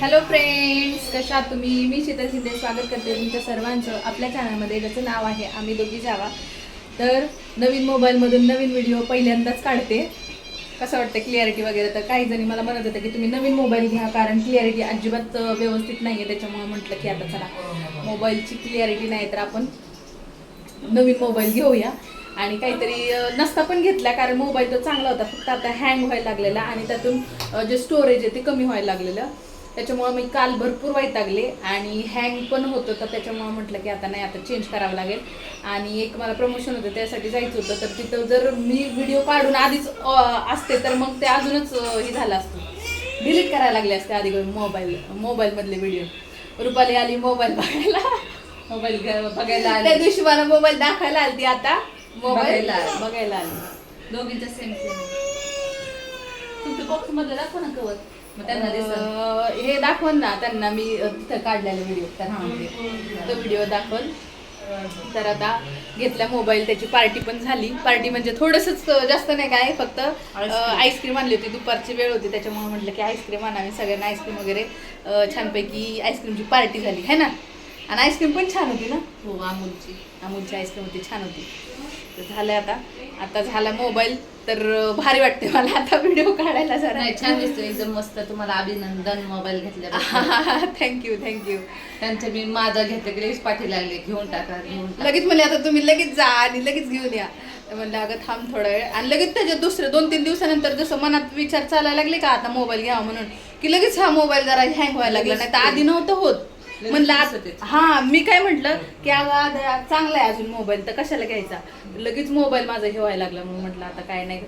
Hello friends कशा तुम्ही? मी शीतल शिंदे. स्वागत करते तुमच्या सर्वांचं आपल्या चॅनलमध्ये ज्याचं नाव आहे आम्ही दोघी जावा. तर नवीन मोबाईलमधून नवीन व्हिडिओ पहिल्यांदाच काढते. कसं वाटतं? क्लिअरिटी वगैरे तर काही जणी मला म्हणत होतं की तुम्ही नवीन मोबाईल घ्या कारण क्लिअरिटी अजिबात व्यवस्थित नाही आहे त्याच्यामुळे म्हटलं की आता चला मोबाईलची क्लिअरिटी नाही तर आपण नवीन मोबाईल घेऊया. आणि काहीतरी नसता पण घेतला कारण मोबाईल तो चांगला होता. फक्त आता हँग व्हायला लागलेला आणि त्यातून जे स्टोरेज आहे ते कमी व्हायला लागलेलं. त्याच्यामुळं मी काल भरपूर वाईटागले आणि हँग पण होतं तर त्याच्यामुळं म्हटलं की आता नाही आता चेंज करावं लागेल. आणि एक मला प्रमोशन होतं त्यासाठी जायचं होतं तर तिथं जर मी व्हिडिओ काढून आधीच असते तर मग ते अजूनच हे झालं असतं. डिलीट करायला लागले असते आधी मोबाईल मोबाईलमधले व्हिडिओ रुपाली आली मोबाईल बघायला. मोबाईल घ्या- बघायला त्या आले दिवशी मला मोबाईल दाखवायला आलती आता. मोबाईल बघायला आली. आली. दोघींच्या सेम सेम तुमच्या बॉक्समध्ये दाखव ना कवर त्यांना हे दाखवून ना त्यांना मी तिथं काढलेला व्हिडिओ तो व्हिडिओ दाखवल तर आता घेतला मोबाईल त्याची पार्टी पण झाली. पार्टी म्हणजे थोडंसंच जास्त नाही काय फक्त. आईस्क्रीम आणली होती. दुपारची वेळ होती त्याच्यामुळे म्हटलं की आईस्क्रीम आणावी. सगळ्यांना आईस्क्रीम वगैरे छानपैकी आईस्क्रीमची पार्टी झाली. है ना? आणि आईस्क्रीम पण छान होती ना? हो अमूलची. अमूलची आईस्क्रीम होती छान होती. तर झालं आता. आता झाला मोबाईल तर भारी वाटते मला आता व्हिडिओ काढायला जरा. नाही छान दिसतो एकदम मस्त. तुम्हाला अभिनंदन मोबाईल घेतल्या थँक्यू थँक्यू त्यांच्या मी माझा घेतलं की लगेच पाठी लागले घेऊन टाका घेऊन लगेच म्हणले आता तुम्ही लगेच जा आणि लगेच घेऊन या. म्हणलं अगं थांब थोडा वेळ. आणि लगेच त्याच्यात दुसरे दोन तीन दिवसानंतर जसं मनात विचार चालायला लागले का आता मोबाईल घ्यावा म्हणून की लगेच हा मोबाईल जरा हँग व्हायला लागला. नाही तर आधी नव्हतं होत. म्हणलं आत-. हा मी काय म्हटलं की अगं चांगला आहे अजून मोबाईल तर कशाला घ्यायचा? लगेच मोबाईल माझा हे व्हायला लागला म्हणून म्हटलं आता काय नाही.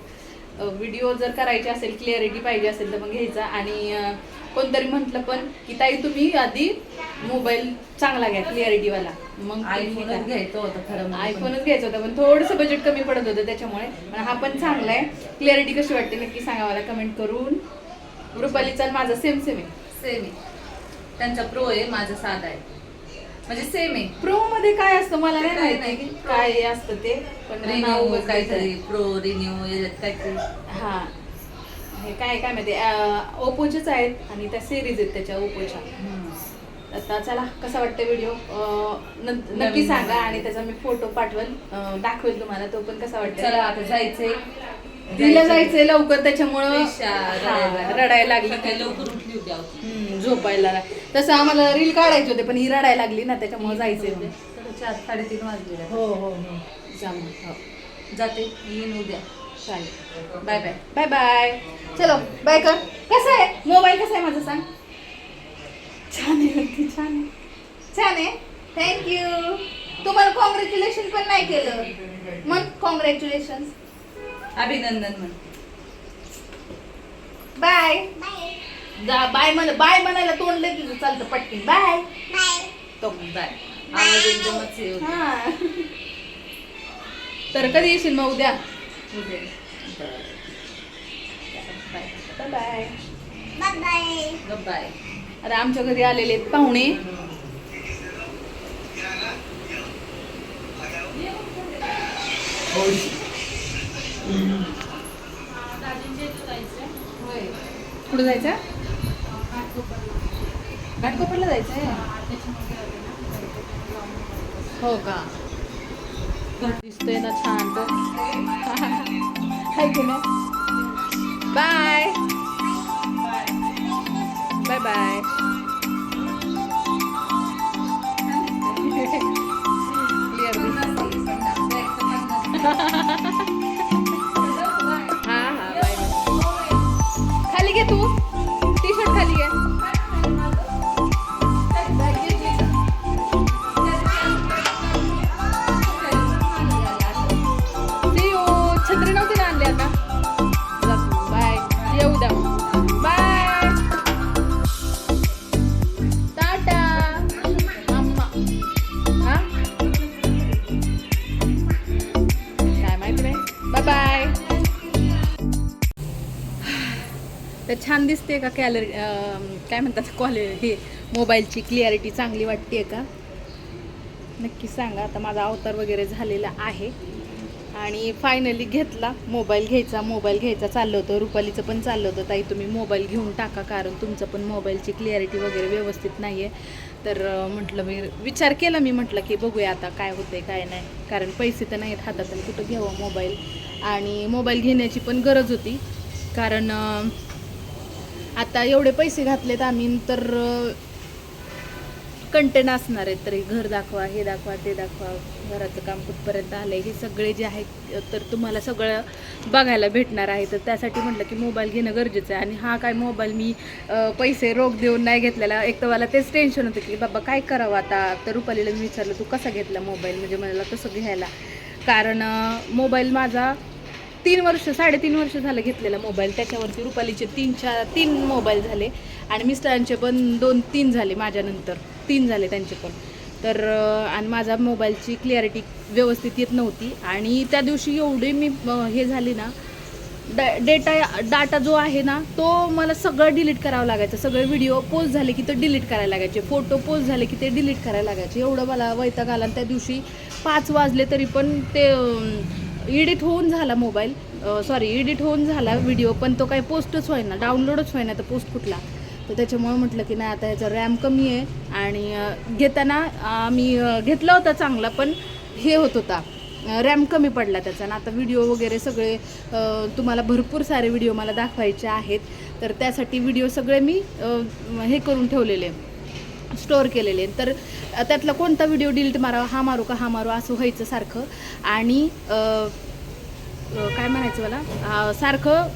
व्हिडिओ जर करायची असेल क्लिअरिटी पाहिजे असेल तर मग घ्यायचा. आणि अं, कोणतरी म्हटलं पण की ताई तुम्ही आधी मोबाईल चांगला घ्या क्लिअरिटीवाला मग आयफोनच घ्या. घ्यायचं होतं खरं म्हणजे. आयफोनच घ्यायचा होता पण थोडंसं बजेट कमी पडत होतं त्याच्यामुळे. पण हा पण चांगला आहे. क्लिअरिटी कशी वाटते नक्की सांगा मला कमेंट करून. रुपाली चाल माझा सेम सेम आहे. सेम आहे. त्यांचा प्रो आहे माझा साधा आहे. म्हणजे सेम आहे. प्रो मध्ये काय असतं मला नाही काय माहिती. नाही. काय असतं ते पण नाव रिन्यू काहीतरी प्रो रिन्यू याच्यात काहीतरी. हा. हे काय काय माहिती? अं, ओप्पोचेच आहेत आणि त्या सिरीज आहेत त्याच्या ओप्पोच्या. आता चला कसा वाटतं व्हिडिओ नक्की नवीन सांगा. आणि त्याचा मी फोटो पाठवेल. अं, दाखवेल तुम्हाला तो पण कसा वाटतं चला आता जायचंय. तिला जायचंय. लवकर त्याच्यामुळं. हा, रडायला लागली. लवकर उठली होती अहो ती. हम्म, झोपायला तसं आम्हाला रील काढायचे होते पण ही रडायला लागली ना त्याच्यामुळे. तर चार साडेतीन वाजले हो हो हो. जा मग, हो. जाते येईन उद्या. चालेल. Bye bye. Bye bye. चलो बाय कर. कसं आहे? मोबाईल कसा आहे माझा सांग? छान आहे छान आहे. छान आहे. थँक्यू तुम्हाला कॉंग्रॅच्युलेशन पण नाही केलं. मग कॉंग्रॅच्युलेशन अभिनंदन म्हण बाय जा बाय म्हण बाय म्हणायला तोंडलं तुझं चालतं पटकन. बाय. तो बाय. आवाज एकदमच हे होता. हा. तर कधी येशील मग उद्या? उद्या. बाय. बाय. गप बाय. आता आमच्या घरी आलेले आहेत पाहुणे. कुठं जायचं? घाटकोपरला जायचं आहे? हो का? दिसतोय ना छान तर. हाय की नाही? बाय. बाय बाय हा हा बाय खाली घे तू. छान दिसते का कॅलरी काय म्हणतात क्वालि हे मोबाईलची क्लिअरिटी चांगली वाटते का? नक्की सांगा. आता माझा अवतार वगैरे झालेला आहे. आणि फायनली घेतला. मोबाईल घ्यायचा मोबाईल घ्यायचा चाललं होतं. रुपालीचं पण चाललं होतं. ताई तुम्ही मोबाईल घेऊन टाका कारण तुमचं पण मोबाईलची क्लिअरिटी वगैरे व्यवस्थित नाही आहे तर म्हटलं मी विचार केला मी म्हटलं की बघूया आता काय होते काय नाही. कारण पैसे तर नाहीत हातात कुठं घ्यावं मोबाईल? आणि मोबाईल घेण्याची पण गरज होती. कारण आता एवढे पैसे घातलेत आम्ही तर कंटेंट असणार आहेत तरी घर दाखवा हे दाखवा ते दाखवा घराचं काम कुठपर्यंत आलं आहे हे सगळे जे आहेत तर तुम्हाला सगळं बघायला भेटणार आहे. तर त्यासाठी म्हटलं की मोबाईल घेणं गरजेचं आहे. आणि हा काय मोबाईल मी पैसे रोख देऊन नाही घेतलेला. एक तर मला तेच टेन्शन होतं की बाबा काय करावं आता? तर रुपालीला मी विचारलं तू कसा घेतला मोबाईल? म्हणजे मला कसं घ्यायला. कारण मोबाईल माझा तीन वर्ष साडेतीन वर्ष झालं घेतलेला मोबाईल त्याच्यावरती रुपालीचे तीन चार तीन मोबाईल झाले. आणि मिस्टरांचे पण दोन तीन झाले माझ्यानंतर. तीन झाले त्यांचे पण. तर आणि माझा मोबाईलची क्लिअरिटी व्यवस्थित येत नव्हती. आणि त्या दिवशी एवढी मी हे झाली ना डा डेटा डाटा जो आहे ना तो मला सगळं डिलीट करावं लागायचं. सगळे व्हिडिओ पोस्ट झाले की ते डिलीट करायला लागायचे. फोटो पोस्ट झाले की ते डिलीट करायला लागायचे. एवढं मला वैताग आला. आणि त्या दिवशी पाच वाजले तरी पण ते एडिट होऊन झाला मोबाईल. सॉरी एडिट होऊन झाला व्हिडिओ पण तो काही पोस्टच होईना डाउनलोडच होईना तर पोस्ट कुठला. तर त्याच्यामुळे म्हटलं की नाही आता ह्याचा रॅम कमी आहे आणि घेताना आम्ही घेतला होता चांगला पण हे होत होता. रॅम कमी पडला त्याचा. ना आता व्हिडिओ वगैरे सगळे तुम्हाला भरपूर सारे व्हिडिओ मला दाखवायचे आहेत. तर त्यासाठी व्हिडिओ सगळे मी हे करून ठेवलेले. स्टोअर केलेले तर त्यातला कोणता व्हिडिओ डिलीट मारावा हा मारू का हा मारू असं व्हायचं सारखं. आणि काय म्हणायचं मला? सारखं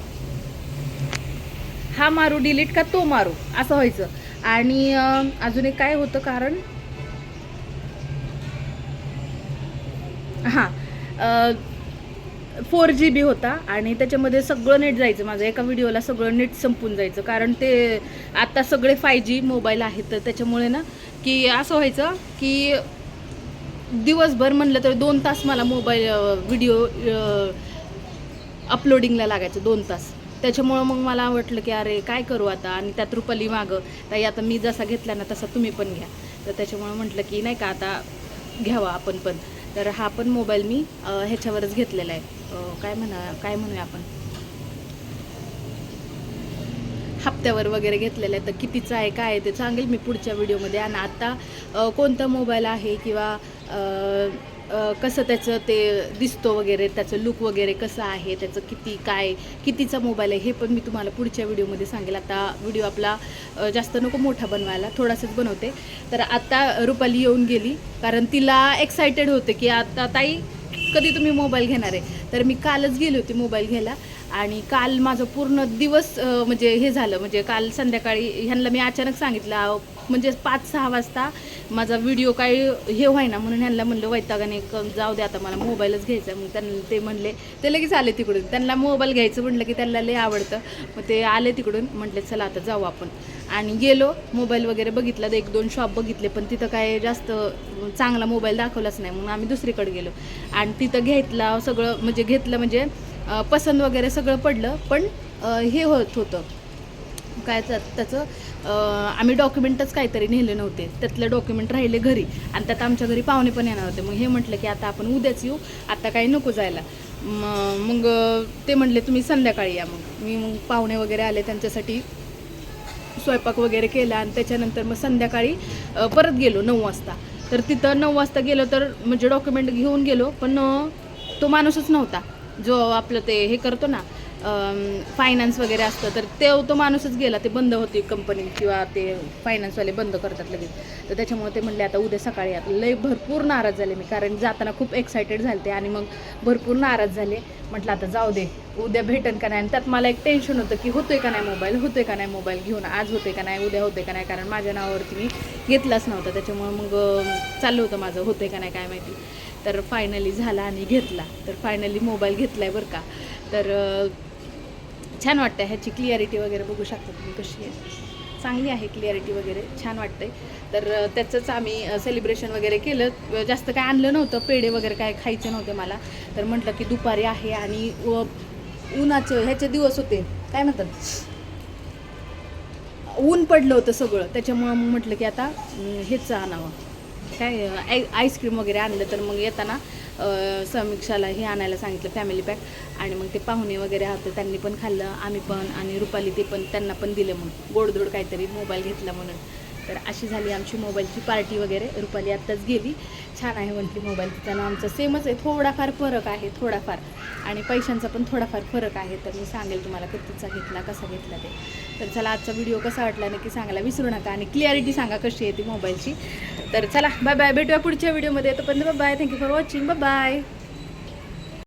हा मारू डिलीट का तो मारू असं व्हायचं. आणि अजून एक काय होतं कारण हां फोर जी बी होता आणि त्याच्यामध्ये सगळं नेट जायचं माझं. एका व्हिडिओला सगळं नेट संपून जायचं. कारण ते आता सगळे फाय जी मोबाईल आहेत. तर त्याच्यामुळे ना की असं व्हायचं की दिवसभर म्हणलं तर दोन तास मला मोबाईल व्हिडिओ अपलोडिंगला लागायचं दोन तास. त्याच्यामुळं मग मला वाटलं की अरे काय करू आता? आणि त्यात रुपाली मागं ताई आता मी जसा घेतला ना तसा तुम्ही पण घ्या. तर त्याच्यामुळं म्हटलं की नाही का आता घ्यावा आपण पण. तर हा पण मोबाईल मी ह्याच्यावरच घेतलेला आहे. काय म्हणा काय म्हणूया आपण? हप्त्यावर वगैरे घेतलेलं आहे तर कितीचं आहे काय आहे ते सांगेल मी पुढच्या व्हिडिओमध्ये. आणि आत्ता कोणता मोबाईल आहे किंवा कसं त्याचं ते दिसतो वगैरे त्याचं लुक वगैरे कसं आहे त्याचं किती काय कितीचा मोबाईल आहे हे पण मी तुम्हाला पुढच्या व्हिडिओमध्ये सांगेल. आता व्हिडिओ आपला जास्त नको मोठा बनवायला थोडासाच बनवते. तर आत्ता रुपाली येऊन गेली कारण तिला एक्सायटेड होते की आता ताई कधी तुम्ही मोबाईल घेणार आहे? तर मी कालच गेली होती मोबाईल घ्यायला. आणि काल माझं पूर्ण दिवस म्हणजे हे झालं. म्हणजे काल संध्याकाळी ह्यांना मी अचानक सांगितलं म्हणजे पाच सहा वाजता माझा व्हिडिओ काही हे व्हायना म्हणून ह्यांना म्हणलं वैतागाने जाऊ दे आता मला मोबाईलच घ्यायचा मग त्यांना ते म्हणले ते लगेच आले तिकडून. त्यांना मोबाईल घ्यायचं म्हटलं की त्यांना लय आवडतं. मग ते आले तिकडून म्हटले चला आता जाऊ आपण. आणि गेलो मोबाईल वगैरे बघितला एक दोन शॉप बघितले पण तिथं काय जास्त चांगला मोबाईल दाखवलाच नाही. म्हणून आम्ही दुसरीकडे गेलो. आणि तिथं घेतला सगळं म्हणजे घेतलं म्हणजे पसंत वगैरे सगळं पडलं पण हे होत होतं. काय त्याचं आम्ही डॉक्युमेंटच काहीतरी नेले नव्हते. त्यातलं डॉक्युमेंट राहिले घरी. आणि त्यात आमच्या घरी पाहुणे पण येणार होते. मग हे म्हटलं की आता आपण उद्याच येऊ. आता काही नको जायला. मग ते म्हणले तुम्ही संध्याकाळी या मग. मी मग पाहुणे वगैरे आले त्यांच्यासाठी. स्वयंपाक वगैरे केला आणि त्याच्यानंतर मग संध्याकाळी परत गेलो नऊ वाजता. तर तिथं नऊ वाजता गेलो तर म्हणजे डॉक्युमेंट घेऊन गेलो. पण तो माणूसच नव्हता. जो आपलं ते हे करतो ना फायनान्स वगैरे असतं तर ते तो माणूसच गेला ते बंद होती कंपनी किंवा ते फायनान्सवाले बंद करतात लगेच. तर त्याच्यामुळे ते म्हणले आता उद्या सकाळी आता लय भरपूर नाराज झाले मी कारण जाताना खूप एक्सायटेड झाले आणि मग भरपूर नाराज झाले. म्हटलं आता जाऊ दे उद्या भेटन का नाही? आणि त्यात मला एक टेन्शन होतं की होतोय का नाही मोबाईल होतोय का नाही मोबाईल घेऊन? आज होतोय का नाही? उद्या होतोय का नाही? कारण माझ्या नावावरती मी घेतलाच नव्हता. त्याच्यामुळे मग चाललं होतं माझं होतंय का नाही काय माहिती. तर फायनली झाला आणि घेतला. तर फायनली मोबाईल घेतला आहे बरं का. तर छान वाटतं ह्याची क्लिअरिटी वगैरे बघू शकता तुम्ही कशी आहे. चांगली आहे क्लिअरिटी वगैरे. छान वाटतंय. तर त्याचंच आम्ही सेलिब्रेशन वगैरे केलं. जास्त काय आणलं नव्हतं. पेढे वगैरे काय खायचे नव्हते मला. तर म्हटलं की दुपारी आहे आणि व- उन्हाचे ह्याचे दिवस होते. काय म्हणतात? ऊन पडलं होतं सगळं. त्याच्यामुळं म्हटलं की आता हेच आणावं. काय आय आईस्क्रीम वगैरे आणलं तर मग येताना समीक्षाला हे आणायला सांगितलं फॅमिली पॅक आणि मग ते पाहुणे वगैरे होते त्यांनी पण खाल्लं आम्ही पण आणि रुपाली ते पण त्यांना पण दिलं मग. गोडधोड काहीतरी मोबाईल घेतला म्हणून. तर अशी झाली आमची मोबाईलची पार्टी वगैरे. रुपाली आत्ताच गेली. छान आहे म्हटली मोबाईल तिचं नाव आमचं. सेमच आहे थोडाफार फरक आहे थोडाफार. आणि पैशांचा पण थोडाफार फरक आहे. तर मी सांगेल तुम्हाला कितीचा घेतला कसा घेतला ते. तर चला आजचा व्हिडिओ कसा वाटला नक्की सांगायला विसरू नका. आणि क्लिअरिटी सांगा कशी आहे ती मोबाईलची तर चला बाय बाय भेटूया पुढच्या व्हिडिओमध्ये तोपर्यंत bye thank you for watching bye